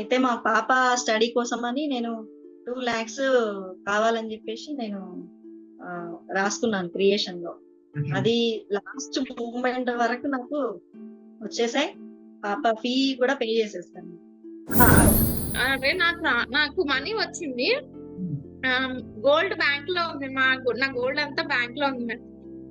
అయితే మా పాప స్టడీ కోసమని నేను 2,00,000 కావాలని జెప్పేసి నేను రాసుకున్నాను క్రియేషన్‌లో. హుహు. అది లాస్ట్ మూమెంట్ వరకు నాకు వచ్చేసాయి. పాప ఫీ కూడా పే చేసేసాను. ఆ! అదే నాకు రా నాకు మనీ వచ్చింది. గోల్డ్ బ్యాంక్‌లో ఉంది. మా నా గోల్డ్ అంతా బ్యాంక్‌లో ఉంది మేడం.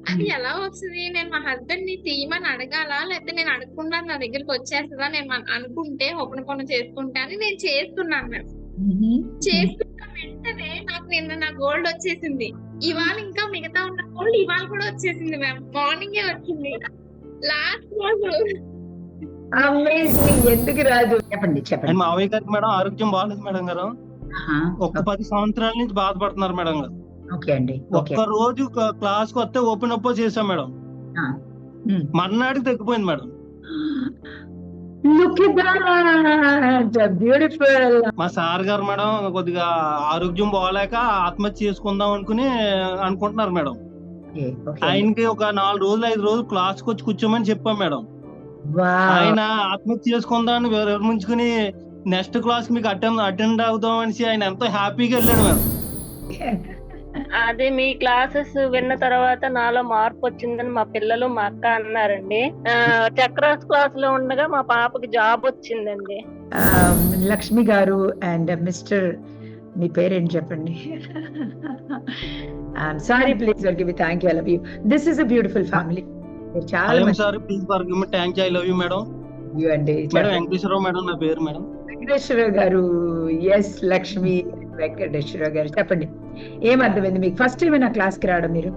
అది. ఎలా వస్తది? నేను మా హస్బెండ్‌ని తీయమని అడగాలా? లేకపోతే నేను అడగకుండా నా దగ్గరికి వచ్చేస్తదా? నేను అన్ అనుకుంటే హోపనపోన చేసుకుంటే అని నేను చేస్తున్నాను. హ్మ్. చేసుకున్న వెంటనే నాకు నిన్న నా గోల్డ్ వచ్చేసింది. ఇవాళ ఇంకా మిగతా ఉన్న గోల్డ్ ఇవాళ కూడా వచ్చేసింది మ్యామ్. మార్నింగే వచ్చింది. లాస్ట్ రోజు అమేజింగ్. ఎందుకు రాదు? చెప్పండి. చెప్పండి. మావయ్య గారికి మేడం ఆరోగ్యం బాలేదు మేడం గారు. ఒక. 10 సంవత్సరాల నుంచి బాధపడుతున్నారు మేడం గారు. ఓకే అండి. ఒక్క రోజు క క్లాస్‌కొస్తే ఓపెన్ అప్పో చేశాం మేడం. మర్నాడికి తగ్గిపోయింది మేడం. మా సార్ గారు మేడం కొద్దిగా ఆరోగ్యం బాలేక ఆత్మహత్య చేసుకుందాం అనుకుని అనుకుంటున్నారు మేడం. ఆయనకి ఒక 4 రోజులు, 5 రోజులు క్లాస్‌కొచ్చి కూర్చోమని చెప్పాం మేడం. ఆయన ఆత్మహత్య చేసుకుందామని విర విరమించుకుని నెక్స్ట్ క్లాస్‌కి మీకు అటెండ్ అటెండ్ అవుదాం అనేసి ఆయన ఎంతో హ్యాపీగా ఎళ్ళాడు మేడం. అది మీ క్లాసెస్ విన్న తర్వాత నాలో మార్పు వచ్చిందని మా పిల్లలు, మా అక్క అన్నారండి. చక్రాస్ క్లాస్‌లో ఉండగా మా పాపకి జాబ్ వచ్చిందండి. లక్ష్మి గారు అండ్ మిస్టర్ మీ పేరేంటి చెప్పండి? Sorry please me. Thank you. I love you. This is a beautiful family. చాలా యామ్ మంచి sorry please forgive me. Thank you. I love you madam. You అండి. మేడం. వెంకటేశ్వరరావు మేడం నా పేరు మేడం. వెంకటేశ్వరరావు గారు. యెస్ లక్ష్మి వెంకటేశ్వరరావు గారు. చెప్పండి. ఏం అర్థమైంది మీకు? ఫస్ట్ టైమేనా క్లాస్‌కి రావడం మీరు?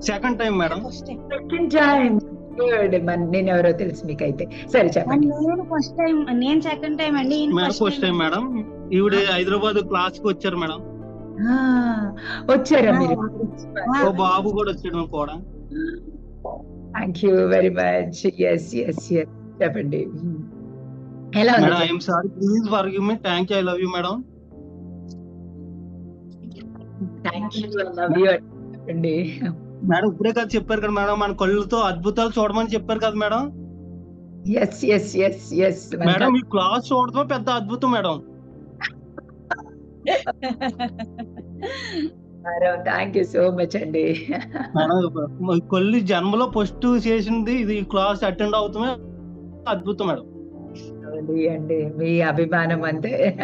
Second time madam. Second time. Good. మరి నేనెవరో తెలుసు మీకైతే. సరే చెప్పండి. నేను ఫస్ట్ టైం నేను సెకండ్ టైం అండి. First time time madam. ఈవిడ హైదరాబాద్ క్లాస్‌కి వచ్చారు మేడం. ఆ! వచ్చారా! మీరు? ఓ బాబు కూడా వచ్చాడు కూడా. Thank you very much. Yes. Yes. Yes. చెప్పండి. ఎలా ఉంది? Madam I am sorry please forgive me. Thank you. I love you madam. You. Love you. Madam ఇప్పుడే కదా చెప్పారు కదా మేడం మన కళ్ళుతో అద్భుతాలు చూడమని చెప్పారు కదా madam. Yes. Yes. Yes. Yes. Madam మీ క్లాస్ చూడటమే పెద్ద అద్భుతం madam. Thank you so much అండి. మేడం కళ్ళు జన్మలో ఫస్ట్ చేసింది ఇది క్లాస్ అటెండ్ అవుతమే అద్భుతం మేడం. అండి. మీ అభిమానం అంతే.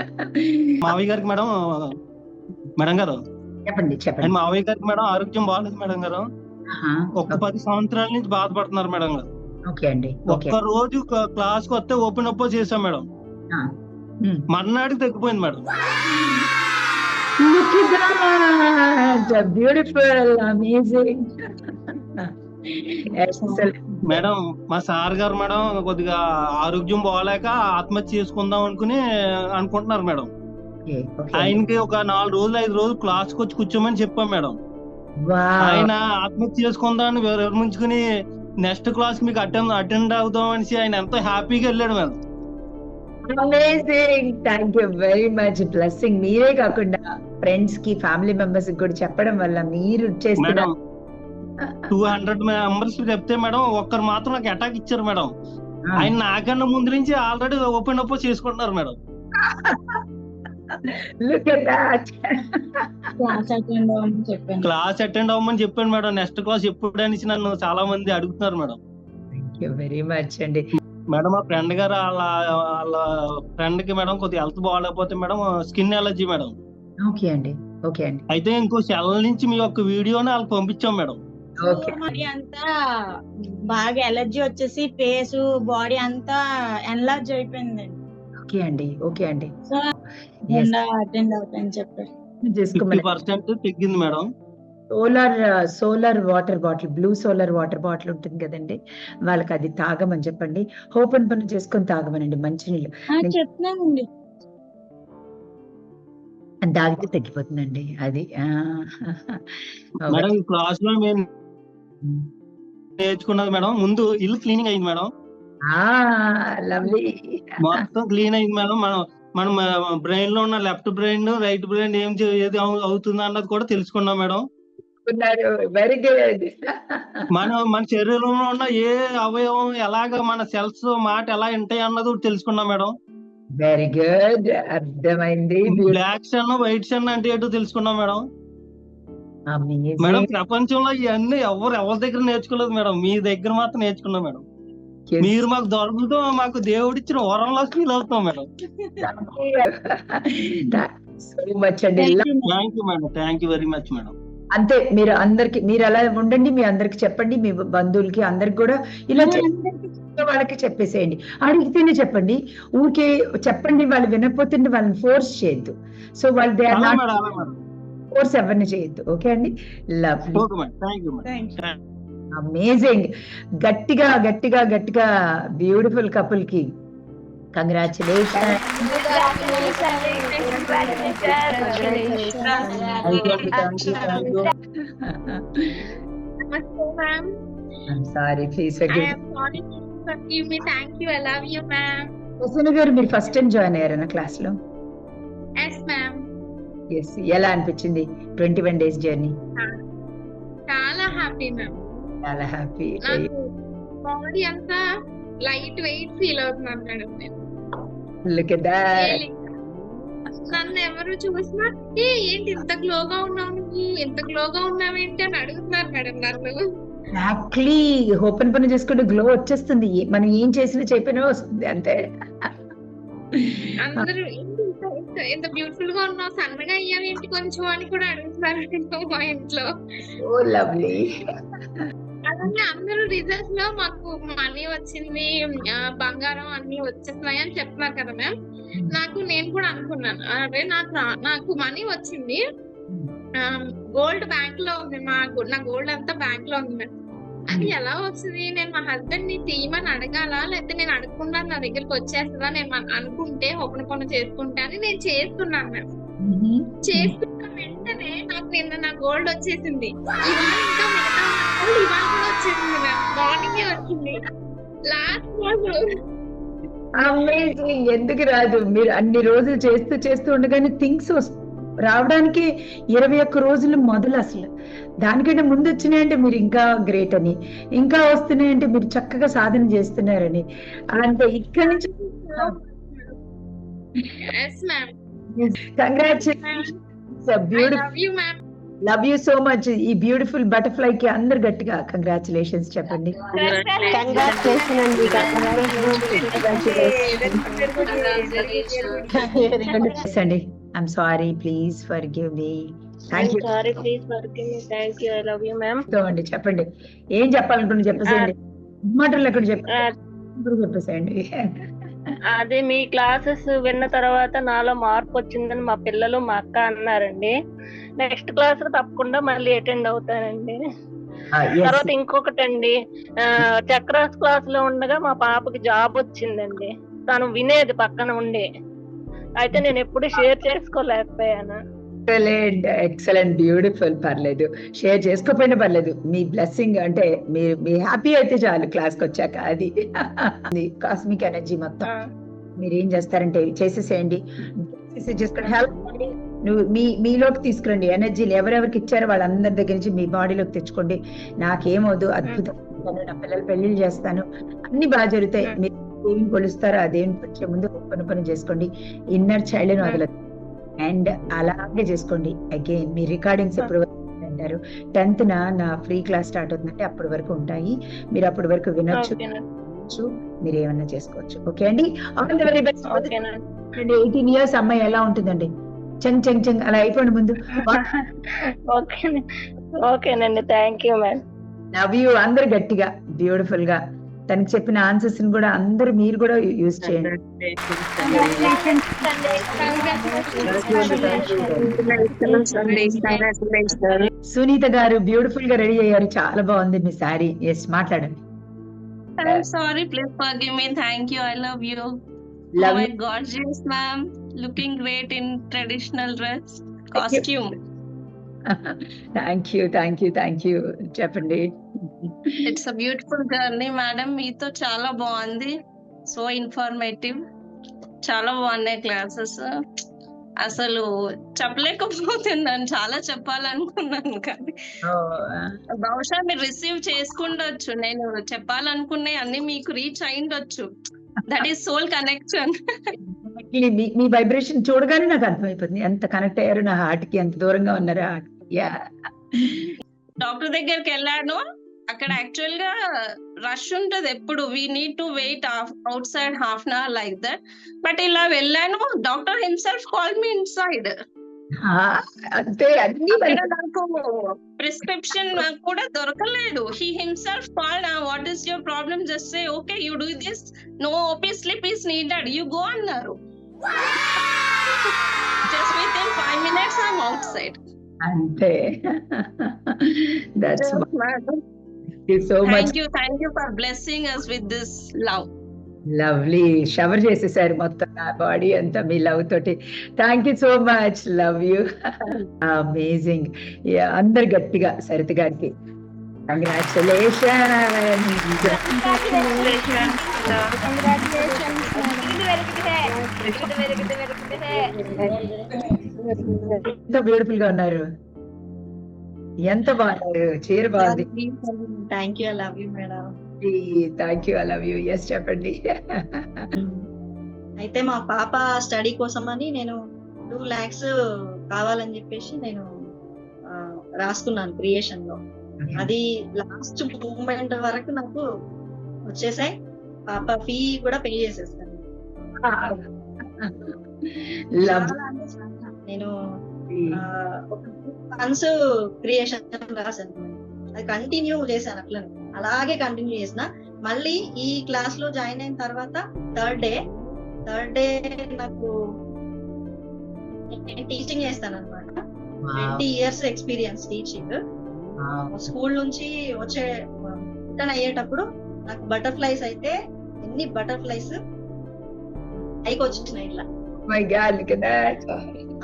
మావయ్య గారికి మేడం మేడం గారు చెప్పండి. చెప్పండి. మావయ్య గారికి మేడం ఆరోగ్యం బాలేదు మేడం గారు. ఒక 10 సంవత్సరాల నుంచి బాధపడుతున్నారు మేడం గారు. ఓకే అండి. ఒక్క రోజు క క్లాస్‌కొస్తే ఓపెన్ అప్పో చేశాం మేడం. మర్నాడికి తగ్గిపోయింది మేడం. బ్యూటిఫుల్. అమేజింగ్. మేడం మా సార్ గారు మేడం కొద్దిగా ఆరోగ్యం బాలేక ఆత్మహత్య చేసుకుందాం అనుకుని అనుకుంటున్నారు మేడం. ఆయనకి ఒక 4 రోజులు, 5 రోజులు క్లాస్‌కొచ్చి కూర్చోమని చెప్పాం మేడం. ఆయన ఆత్మహత్య చేసుకుందామని విర విరమించుకుని నెక్స్ట్ క్లాస్‌కి మీకు అటెండ్ అటెండ్ అవుదాం అనేసి ఆయన ఎంతో హ్యాపీగా ఎళ్ళాడు madam. Amazing. Thank you very much. Blessing మీరే కాకుండా ఫ్రెండ్స్‌కి, ఫ్యామిలీ మెంబర్స్‌కి కూడా చెప్పడం వల్ల మీరు చేస్తున్న మేడం 200 మెంబర్స్ చెప్తే మేడం ఒక్కరు మాత్రం నాకు అటాక్ ఇచ్చారు మేడం. ఆ! ఆయన నాకన్నా ముందు నుంచి ఆల్రెడీ ఓపెన్ అప్పో చేసుకుంటున్నారు madam. Look at that. Class attend అవ్వమని చెప్పాను. క్లాస్ అటెండ్ అవ్వమని చెప్పాను మేడం. నెక్స్ట్ క్లాస్ ఎప్పుడు అనేసి నన్ను చాలా మంది అడుగుతున్నారు మేడం. యూ వెరీ మచ్ అండి. మేడం మా ఫ్రెండ్ గారు ఆళ్ళ ఆళ్ళ ఫ్రెండ్‌కి మేడం కొద్దిగా health బాలేకపోతే madam skin allergy madam. Okay అండి. ఓకే అండి. అయితే ఇంకో సెల్ నుంచి మీ యొక్క వీడియోని ఆళ్ళకి పంపించాం మేడం. ఓకే. బాడీ అంతా బాగా ఎలర్జీ వచ్చేసి ఫేసు, బాడీ అంతా ఎన్లార్జ్ అయిపోయిందండి. ఓకే అండి. ఓకే అండి. అటెండ్ అవుతాయని చెప్పారు. చేసుకోమని 50% తగ్గింది madam. Solar solar water bottle blue solar water bottle ఉంటుంది కదండీ! వాళ్ళకి అది తాగమని చెప్పండి. ఓపెన్ పని చేసుకొని తాగమనండి మంచినీళ్ళు. చెప్తున్నానండి. తాగితే తగ్గిపోతుందండి. అది. ఆ! మేడం మేము. నేర్చుకున్నది మేడం ముందు ఇల్లు క్లీనింగ్ అయింది మేడం. మొత్తం క్లీన్ అయింది మేడం. మనం మనం బ్రెయిన్‌లో ఉన్న లెఫ్ట్ బ్రెయిన్, రైట్ బ్రెయిన్ ఏం ఏది అవు అవుతుంది అన్నది కూడా తెలుసుకున్నాం మేడం. Very good. మనం మన శరీరంలో ఉన్న ఏ అవయవం ఎలాగా మన సెల్స్ మాట ఎలా వింటాయి అన్నది తెలుసుకున్నాం మేడం. వెరీ గుడ్ అర్థమైంది బ్లాక్ షన్ వైట్ షన్ అంటే ఏంటో తెలుసుకున్నాం మేడం మేడం ప్రపంచంలో ఇవన్నీ ఎవరు ఎవరి దగ్గర నేర్చుకోలేదు మేడం మీ దగ్గర మాత్రం నేర్చుకున్నాం మేడం మీరు మాకు దొరకదు మాకు దేవుడిచ్చిన వరంలో ఫీల్ అవుతాం మేడం. సో మచ్ అండి. Thank you madam thank you very much madam అంతే మీరు అందరికి మీరు అలా ఉండండి మీ అందరికి చెప్పండి మీ బంధువులకి అందరికి కూడా ఇలా వాళ్ళకి చెప్పేసేయండి. అడిగితేనే చెప్పండి. ఊరికే చెప్పండి వాళ్ళు వినకపోతుంటే వాళ్ళని ఫోర్స్ చేయొద్దు. సో వాళ్ళు దే ఆర్ నాట్ ఫోర్స్ ఎవరిని చేయొద్దు. ఓకే అండి? మేడం థ్యాంక్ యూ అమేజింగ్ గట్టిగా గట్టిగా గట్టిగా beautiful కపుల్కి congratulation namaste ma'am sorry please I am sorry forgive గారు మీరు ఫస్ట్ టైం జాయిన్ అయ్యారన్న క్లాస్లో? Yes ma'am ఎలా అనిపించింది? ట్వంటీ వన్ డేస్ జర్నీ చాలా హ్యాపీ మ్యామ్ చాలా హ్యాపీ బాడీ అంతా లైట్ వెయిట్ ఫీల్ అవుతున్నాను మేడం నేను లుక్ దట్ Feeling. నన్ను ఎవరు చూసినా ఏ ఏంటి ఇంత గ్లోగా ఉన్నావు నువ్వు? ఇంత గ్లోగా ఉన్నావేంటి అని అడుగుతున్నారు మేడం నన్ను. ఎగ్జాక్ట్లీ ఓపెన్ పని చేసుకుంటే గ్లో వచ్చేస్తుంది. మనం ఏం చేసినా చెప్పినా వస్తుంది అంతే. అందరూ ఏంటి ఇంత బ్యూటిఫుల్గా ఉన్నావు? సన్నగా అయ్యావేంటి కొంచెం? అని కూడా అడుగుతున్నారు మా ఇంట్లో. ఓ లవ్లీ అందరూ రిజల్ట్స్లో మాకు మనీ వచ్చింది బంగారం అన్ని వచ్చేస్తున్నాయి అని చెప్తున్నారు కదా మ్యామ్ నాకు నేను కూడా అనుకున్నాను. అరే నాకు నాకు మనీ వచ్చింది. గోల్డ్ బ్యాంక్లో ఉంది మా నా గోల్డ్ అంతా బ్యాంక్లో ఉంది మ్యామ్ అది ఎలా వస్తుంది నేను మా హస్బెండ్ని తీయమని అడగాలా? లేకపోతే నేను అడగకుండా నా దగ్గరికి వచ్చేస్తుందా? నేను అనుకుంటే ఓపెన్ పనులు చేసుకుంటే అని నేను చేస్తున్నాను మ్యామ్ చేస్తున్న వెంటనే నాకు నిన్న నా గోల్డ్ వచ్చేసింది. ఇంకా మిగతా గోల్డ్ ఇవాళ కూడా వచ్చేసింది మ్యామ్ మార్నింగ్ వచ్చింది. లాస్ట్ రోజు. అమేజింగ్ ఎందుకు రాదు? మీరు అన్ని రోజులు చేస్తూ చేస్తూ ఉండగానే థింగ్స్ రావడానికి ఇరవై ఒక్క రోజులు మొదలు అసలు. దానికంటే ముందు వచ్చినాయంటే మీరు ఇంకా గ్రేట్ అని. ఇంకా వస్తున్నాయంటే మీరు చక్కగా సాధన చేస్తున్నారని. అంటే ఇక్కడి నుంచి congratulation beautiful love you so much ఈ బ్యూటిఫుల్ బటర్ఫ్లై కి అందరు గట్టిగా కంగ్రాచులేషన్స్ చెప్పండి. అండి I'm sorry please forgive me అండి చెప్పండి. ఏం చెప్పాలనుకుని చెప్పేసేయండి. మాటలు ఎక్కడ చెప్పి చెప్పేసేయండి. అదే మీ క్లాసెస్ విన్న తర్వాత నాలో మార్పు వచ్చిందని మా పిల్లలు మా అక్క అన్నారండి. నెక్స్ట్ క్లాస్ తప్పకుండా మళ్ళీ అటెండ్ అవుతానండి. తర్వాత ఇంకొకటి అండి చక్రాస్ క్లాస్లో ఉండగా మా పాపకి జాబ్ వచ్చిందండి. తను వినేది పక్కన ఉండి. అయితే నేను ఎప్పుడు షేర్ చేసుకోలేకపోయాను. ఎక్సలెంట్ ఎక్సలెంట్ బ్యూటిఫుల్ పర్లేదు. షేర్ చేసుకోకపోయినా పర్లేదు. మీ బ్లెస్సింగ్ అంటే మీరు మీ హ్యాపీ అయితే చాలు క్లాస్కి వచ్చాక అది. కాస్మిక్ ఎనర్జీ మొత్తం. మీరు ఏం చేస్తారంటే చేసేసేయండి. చేసేసి చేసుకొని హెల్ప్ నువ్వు మీ మీలోకి తీసుకురండి. ఎనర్జీలు ఎవరెవరికి ఇచ్చారో వాళ్ళందరి దగ్గర నుంచి మీ బాడీలోకి తెచ్చుకోండి. నాకేమవుదు అద్భుతం నా పిల్లలు పెళ్ళిళ్ళు చేస్తాను. అన్ని బాగా జరుగుతాయి. మీరు ఏం కొలుస్తారో అదేం వచ్చే ముందు పని పని చేసుకోండి. Inner child. వదలదు అండ్ అలాగే చేసుకోండి. అగైన్ మీ రికార్డింగ్స్ ఎప్పుడు అంటారు టెన్త్ నా నా ఫ్రీ క్లాస్ స్టార్ట్ అవుతుందంటే అప్పటి వరకు ఉంటాయి. మీరు అప్పటి వరకు వినొచ్చు. మీరు ఏమన్నా చేసుకోవచ్చు. ఓకే అండి? ఆల్ ది వెరీ బెస్ట్ ఓకేనండి ఎయిటీన్ ఇయర్స్ అమ్మాయి ఎలా ఉంటుందండి? చెంగ్ చెంగ్ చెంగ్. అలా అయిపోండి ముందు. ఓకేనండి thank you ma'am. Love you అందరు గట్టిగా బ్యూటిఫుల్గా. తనకి చెప్పిన ఆన్సర్స్ని కూడా అందరు మీరు కూడా యూజ్ చేయండి. సునీత గారు బ్యూటిఫుల్గా రెడీ అయ్యారు. చాలా బాగుంది మీ సారీ ఎస్ మాట్లాడండి. Sorry please forgive thank you I love you love my god yes ma'am looking great in traditional dress costume thank you thank you thank you చెప్పండి. It's a beautiful journey, madam. మీతో చాలా బాగుంది. So informative చాలా బాగున్నాయి classes అసలు చెప్పలేకపోతున్నాను చాలా చెప్పాలనుకున్నాను కానీ బహుశా మీరు రిసీవ్ చేసుకుండొచ్చు. నేను చెప్పాలనుకునే అన్ని మీకు రీచ్ అయిండొచ్చు దట్ ఈస్ సోల్ కనెక్షన్ మీ మీ వైబ్రేషన్ చూడగానే నాకు అర్థమైపోతుంది. ఎంత కనెక్ట్ అయ్యారు నా హార్ట్కి ఎంత దూరంగా ఉన్నారా. యా. డాక్టర్ దగ్గరికి వెళ్ళాను. అక్కడ యాక్చువల్గా రష్ ఉంటది ఎప్పుడు. We need to wait outside half an hour like that but ఇలా వెళ్ళాను. Doctor himself call me inside అంతే అన్ని ప్రిస్క్రిప్షన్ నాకు కూడా దొరకలేదు. He himself call what is your problem just say okay you do this no OP slip is needed you go అన్నారు. Just within five minutes I'm outside అంతే that's so much thank you thank you for blessing us with this love lovely shower చేసేసారు మొత్తం నా body అంతా మీ love తోటి. Thank you so much love you amazing అందరు గట్టిగా సరిత గారికి కంగ్రాచులేషన్ ఎంత బ్యూటిఫుల్గా ఉన్నారు. ఎంత బాగున్నారు చీర బాగుంది. Thank you I love you madam thank you I love you yes చెప్పండి. అయితే మా పాప స్టడీ కోసం అని నేను టూ లాక్స్ కావాలని చెప్పేసి నేను రాసుకున్నాను క్రియేషన్లో. అది లాస్ట్ మూమెంట్ వరకు నాకు వచ్చేసాయి. పాప ఫీ కూడా పే చేసేస్తాను. నేను మంత్స్ క్రియేషన్ రాశాను. అది కంటిన్యూ చేశాను అట్లా అలాగే కంటిన్యూ చేసిన. మళ్ళీ ఈ క్లాస్లో జాయిన్ అయిన తర్వాత థర్డ్ డే థర్డ్ డే నాకు నేను టీచింగ్ చేస్తాను అనమాట twenty years experience teaching school నుంచి వచ్చే రిటర్న్ అయ్యేటప్పుడు నాకు బటర్ఫ్లైస్ అయితే ఎన్ని బటర్ఫ్లైస్ పైకి వచ్చినాయి ఇట్లా మై గాడ్ కదా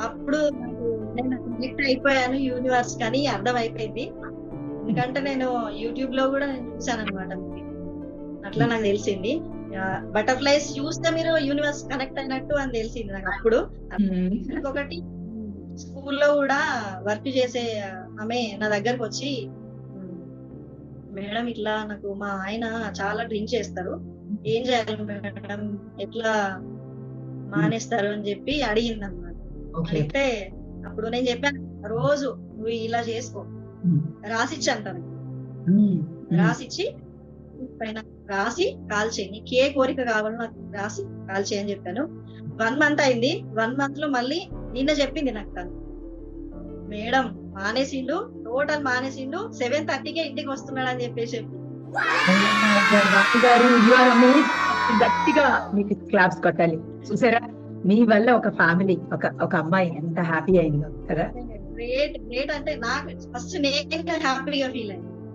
అప్పుడు నేను కనెక్ట్ అయిపోయాను యూనివర్స్ కానీ అర్థం అయిపోయింది ఎందుకంటే నేను యూట్యూబ్లో కూడా నేను చూసాను అనమాట అట్లా నాకు తెలిసింది. బటర్ఫ్లైస్ చూస్తే మీరు యూనివర్స్ కనెక్ట్ అయినట్టు అని తెలిసింది నాకు అప్పుడు. ఇంకొకటి స్కూల్లో కూడా వర్క్ చేసే ఆమె నా దగ్గరకు వచ్చి మేడం ఇట్లా నాకు మా ఆయన చాలా డ్రింక్ చేస్తారు. ఏం చేయాలి మేడం? ఎట్లా మానేస్తారు? అని చెప్పి అడిగింది అనమాట ఓకే. అడిగితే అప్పుడు నేను చెప్పాను రోజు నువ్వు ఇలా చేసుకో. రాసిచ్చి అంటాను. రాసిచ్చి పైన రాసి కాల్ చేయి. నీకు ఏ కోరిక కావాలో నాకు రాసి కాల్ చేయని చెప్పాను. వన్ మంత్ అయింది. వన్ మంత్లో మళ్ళీ నిన్న చెప్పింది నాకు తను. మేడం మానేసిండు. టోటల్ మానేసిండు. సెవెన్ థర్టీకే ఇంటికి వస్తున్నాడు అని చెప్పేసి చెప్పి. గట్టిగా మీకు క్లాప్స్ కొట్టాలి. చూసారా? మీ వల్ల ఒక ఫ్యామిలీ ఒక ఒక అమ్మాయి ఎంత హ్యాపీ అయిందో కదా గ్రేట్ గ్రేట్ అంటే నాకు ఫస్ట్ నేను హ్యాపీగా ఫీల్ అయ్యాను